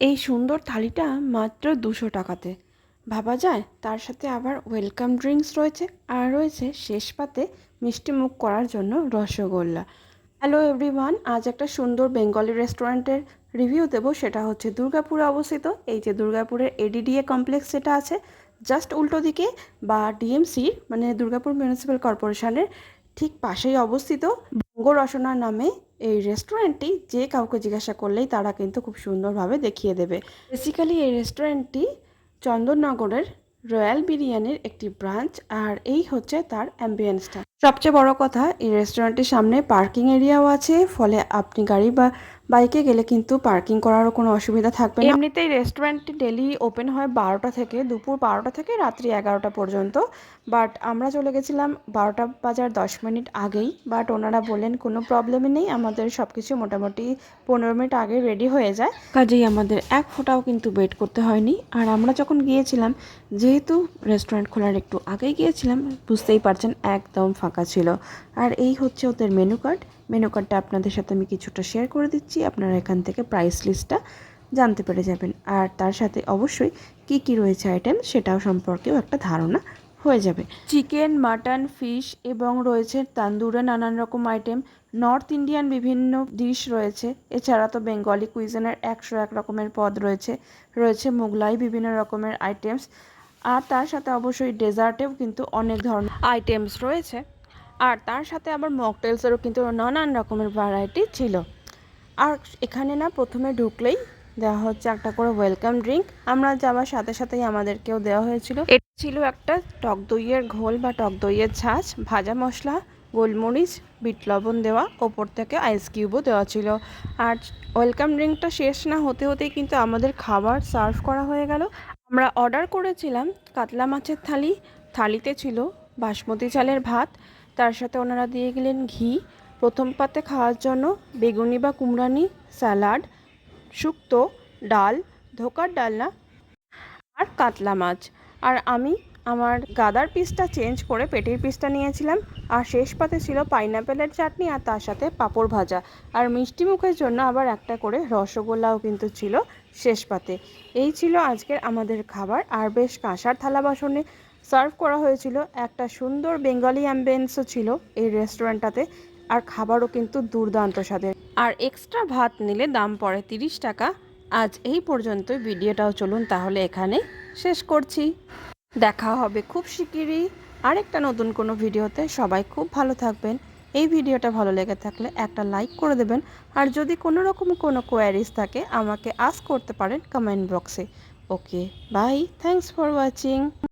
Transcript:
এই সুন্দর থালিটা মাত্র দুশো টাকাতে। ভাবা যায়, তার সাথে আবার ওয়েলকাম ড্রিঙ্কস রয়েছে, আর রয়েছে শেষ পাতে মিষ্টি মুখ করার জন্য রসগোল্লা। হ্যালো এভরিওয়ান আজ একটা সুন্দর বেঙ্গলি রেস্টুরেন্টের রিভিউ দেবো, সেটা হচ্ছে দুর্গাপুরে অবস্থিত। এই যে দুর্গাপুরের এডিডিএ কমপ্লেক্স যেটা আছে জাস্ট উল্টো দিকে বা ডিএমসি মানে দুর্গাপুর মিউনিসিপ্যাল কর্পোরেশনের ঠিক পাশেই অবস্থিত। বঙ্গ রসনা নামে এই রেস্টুরেন্টটি যে কাউকে জিজ্ঞাসা করলেই তারা কিন্তু খুব সুন্দরভাবে দেখিয়ে দেবে। বেসিক্যালি এই রেস্টুরেন্টটি চন্দননগরের রয়্যাল বিরিয়ানির একটি ব্রাঞ্চ, আর এই হচ্ছে তার অ্যাম্বিয়েন্সটা সবচেয়ে বড় কথা এই রেস্টুরেন্টের সামনে পার্কিং এরিয়াও আছে ফলে আপনি গাড়ি বা বাইকে গেলে কিন্তু পার্কিং করারও কোনো অসুবিধা থাকবে না। এমনিতেই রেস্টুরেন্টটি ডেলি ওপেন হয় বারোটা থেকে দুপুর বারোটা থেকে রাত্রি এগারোটা পর্যন্ত। বাট আমরা চলে গেছিলাম বারোটা বাজার দশ মিনিট আগেই। বাট ওনারা বললেন কোনো প্রবলেমই নেই আমাদের সব কিছু মোটামুটি পনেরো মিনিট আগে রেডি হয়ে যায়। কাজেই আমাদের এক ফোঁটাও কিন্তু ওয়েট করতে হয়নি। আর আমরা যখন গিয়েছিলাম যেহেতু রেস্টুরেন্ট খোলার একটু আগেই গিয়েছিলাম বুঝতেই পারছেন একদম ফাঁকা। ছিল। আর এই হচ্ছে ওদের মেনু কার্ড মেনু কার্ডটা আপনাদের সাথে আমি কিছুটা শেয়ার করে দিচ্ছি। আপনারা এখান থেকে প্রাইস লিস্টটা জানতে পেরে যাবেন। আর তার সাথে অবশ্যই কি কি রয়েছে আইটেম সেটাও সম্পর্কেও একটা ধারণা হয়ে যাবে। চিকেন মাটন ফিশ এবং রয়েছে তান্দুরে নানান রকম আইটেম নর্থ ইন্ডিয়ান বিভিন্ন ডিশ রয়েছে। এছাড়া তো বেঙ্গলি কুইজনের একশো এক রকমের পদ রয়েছে। রয়েছে মোগলাই বিভিন্ন রকমের আইটেমস আর তার সাথে অবশ্যই ডেজার্টেও কিন্তু অনেক ধরনের আইটেমস রয়েছে। আর তার সাথে আবার মকটেলসেরও কিন্তু নানান রকমের ভ্যারাইটি ছিল। আর এখানে না প্রথমে ঢুকলেই দেওয়া হচ্ছে একটা করে ওয়েলকাম ড্রিঙ্ক আমরা যাওয়ার সাথে সাথেই আমাদেরকেও দেওয়া হয়েছিল। এটা ছিল একটা টক দইয়ের ঘোল বা টক দইয়ের ছাঁচ, ভাজা মশলা, গোলমরিচ, বিট লবণ দেওয়া, ওপর থেকে আইস কিউবও দেওয়া ছিল। আর ওয়েলকাম ড্রিঙ্কটা শেষ না হতে হতেই কিন্তু আমাদের খাবার সার্ভ করা হয়ে গেল। আমরা অর্ডার করেছিলাম কাতলা মাছের থালি। থালিতে ছিল বাসমতি চালের ভাত, তার সাথে ওনারা দিয়ে গেলেন ঘি। প্রথম পাতে খাওয়ার জন্য বেগুনি বা কুমড়ানি, স্যালাড, শুক্তো, ডাল, ধোকার ডালনা আর কাতলা মাছ। আর আমি আমার গাদার পিসটা চেঞ্জ করে পেটির পিসটা নিয়েছিলাম। আর শেষ পাতে ছিল পাইনাপেলের চাটনি আর তার সাথে পাঁপড় ভাজা। আর মিষ্টি মুখের জন্য আবার একটা করে রসগোল্লাও কিন্তু ছিল শেষ পাতে। এই ছিল আজকের আমাদের খাবার। আর বেশ কাঁসার থালা বাসনে সার্ভ করা হয়েছিল। একটা সুন্দর বেঙ্গলি অ্যাম্বিয়েন্সও ছিল এই রেস্টুরেন্টটাতে, আর খাবারও কিন্তু দুর্দান্ত স্বাদের। আর এক্সট্রা ভাত নিলে দাম পড়ে তিরিশ টাকা। আজ এই পর্যন্তই, ভিডিওটাও চলুন তাহলে এখানে শেষ করছি। দেখা হবে খুব শিগগিরই আরেকটা নতুন কোনো ভিডিওতে। সবাই খুব ভালো থাকবেন। এই ভিডিওটা ভালো লেগে থাকলে একটা লাইক করে দেবেন। আর যদি কোনো রকম কোনো কোয়ারিজ থাকে, আমাকে আস্ক করতে পারেন কমেন্ট বক্সে। Okay, bye. Thanks for watching.